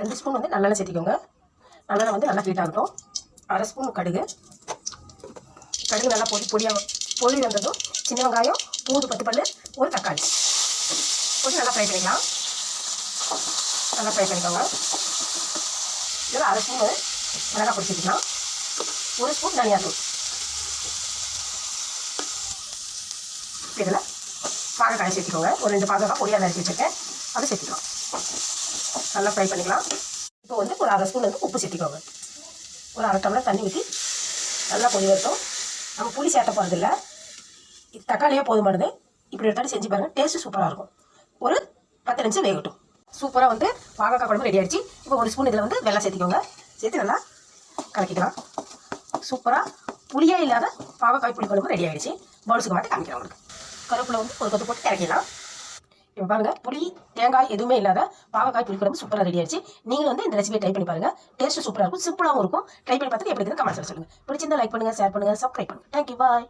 ரெண்டு ஸ்பூன் வந்து நல்லெண்ணெய் சேர்த்திக்கோங்க. நல்லெண்ணெய் வந்து நல்லா ஹீட் ஆகட்டும் அரை ஸ்பூன் கடுகு. கடுகு நல்லா பொடி பொடியாக பொடி வந்ததும் சின்ன வெங்காயம் பூண்டு பத்து பல்லு ஒரு தக்காளி. போட்டு நல்லா ஃப்ரை பண்ணிக்கலாம். நல்லா ஃப்ரை பண்ணிக்கோங்க. இதில் அரை ஸ்பூன் மிளகா பிடிச்சிக்கலாம் ஒரு ஸ்பூன் தனியாத்தூள் இதில் பாகக்காய் சேர்த்துக்கோங்க. ஒரு ரெண்டு பாகக்காய் பொடியாக நறுக்கி வச்சுருக்கேன். அதை சேர்த்துக்கலாம். நல்லா ஃப்ரை பண்ணிக்கலாம். இப்போ வந்து ஒரு அரை ஸ்பூன் வந்து உப்பு சேர்த்திக்கோங்க. ஒரு அரை டம்ளர் தண்ணி ஊற்றி நல்லா கொதி வரட்டும். நம்ம புளி சேர்த்த போகிறதில்ல இது தக்காளியே போதுமானது. இப்படி எடுத்தாலும் செஞ்சு பாருங்கள் டேஸ்ட்டு சூப்பராக இருக்கும். ஒரு பத்து நிமிஷம் வேகட்டும். சூப்பராக வந்து பாகக்காய் குழம்பு ரெடி ஆகிடுச்சு இப்போ ஒரு ஸ்பூன் இதில் வந்து வெள்ளம் சேர்த்திக்கோங்க. சேர்த்து நல்லா கலக்கிக்கலாம். சூப்பராக புளியே இல்லாத பாகக்காய் புளி குழம்பு ரெடி ஆகிடுச்சு பவுல்ஸுக்கு மாட்டி காமிக்கிறேன் உங்களுக்கு. கருப்பில் வந்து ஒரு கொத்து போட்டு இறக்கிடலாம். பாருங்க புளி தேங்காய் எதுவுமே இல்லாத பாவக்காய் புளி குழம்பு சூப்பராக ரெடி ஆயிடுச்சு. நீங்களும் வந்து இந்த ரெசிபியை ட்ரை பண்ணி பாருங்க. டேஸ்ட் சூப்பராக இருக்கும் சிம்பிளாகவும் இருக்கும். ட்ரை பண்ணி பார்த்துட்டு எப்படி இருக்குன்னு கமெண்ட்ஸ் சொல்லுங்க. பிடிச்சிருந்தா லைக் பண்ணுங்க ஷேர் பண்ணுங்க சப்ஸ்கிரைப் பண்ணுங்க. Thank you bye